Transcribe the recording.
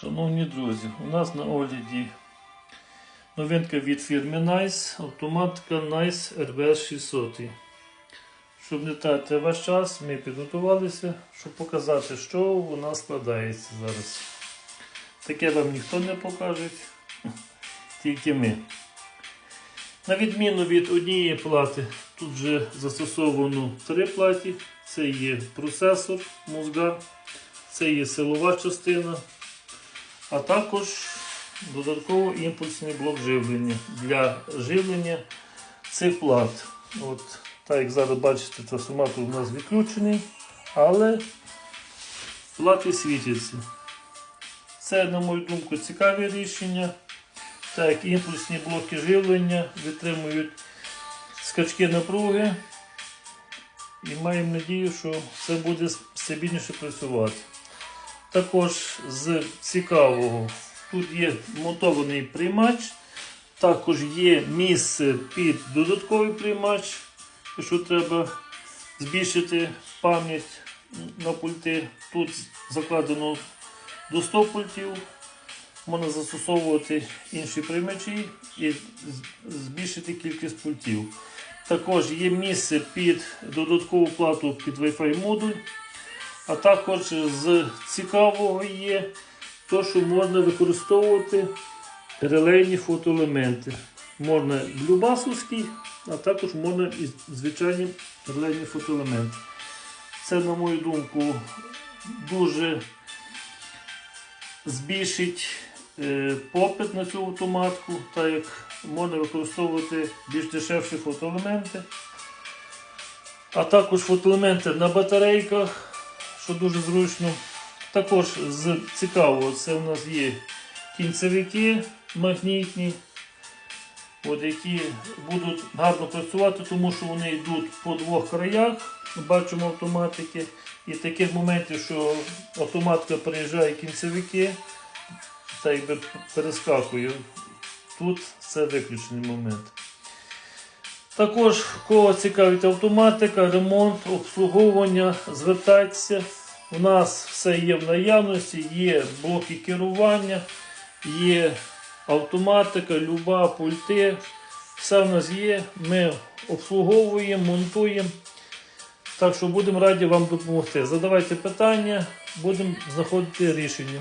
Шановні друзі, у нас на огляді новинка від фірми Nice, автоматика Nice RBS 600. Щоб не тратити ваш час, ми підготувалися, щоб показати, що нас складається зараз. Таке вам ніхто не покаже, тільки ми. На відміну від однієї плати, тут вже застосовано три платі. Це є процесор Мозгар, це є силова частина, а також додатково імпульсний блок живлення для живлення цих плат. От, Так як зараз бачите, трансформатор у нас відключений, але плати світяться. Це, на мою думку, цікаве рішення. Так як імпульсні блоки живлення витримують скачки напруги. І маємо надію, що все буде стабільніше працювати. Також з цікавого, тут є монтований приймач, також є місце під додатковий приймач, якщо треба збільшити пам'ять на пульти. Тут закладено до 100 пультів. Можна застосовувати інші приймачі і збільшити кількість пультів. Також є місце під додаткову плату під Wi-Fi модуль. А також з цікавого є то, що можна використовувати релейні фотоелементи. Можна любасовський, а також можна і звичайні релейні фотоелементи. Це, на мою думку, дуже збільшить е, попит на цю автоматку, так як можна використовувати більш дешевші фотоелементи. А також фотоелементи на батарейках, що дуже зручно. Також з цікавого, це у нас є кінцевики магнітні, от, які будуть гарно працювати, тому що вони йдуть по двох краях, бачимо автоматики. І таких моментів, що автоматика приїжджає кінцевики, та якби перескакує. Тут це виключений момент. Також, кого цікавить автоматика, ремонт, обслуговування, звертайтеся. У нас все є в наявності, є блоки керування, є автоматика, люба, пульти. Все в нас є. Ми обслуговуємо, монтуємо. Так що будемо раді вам допомогти. Задавайте питання, будемо знаходити рішення.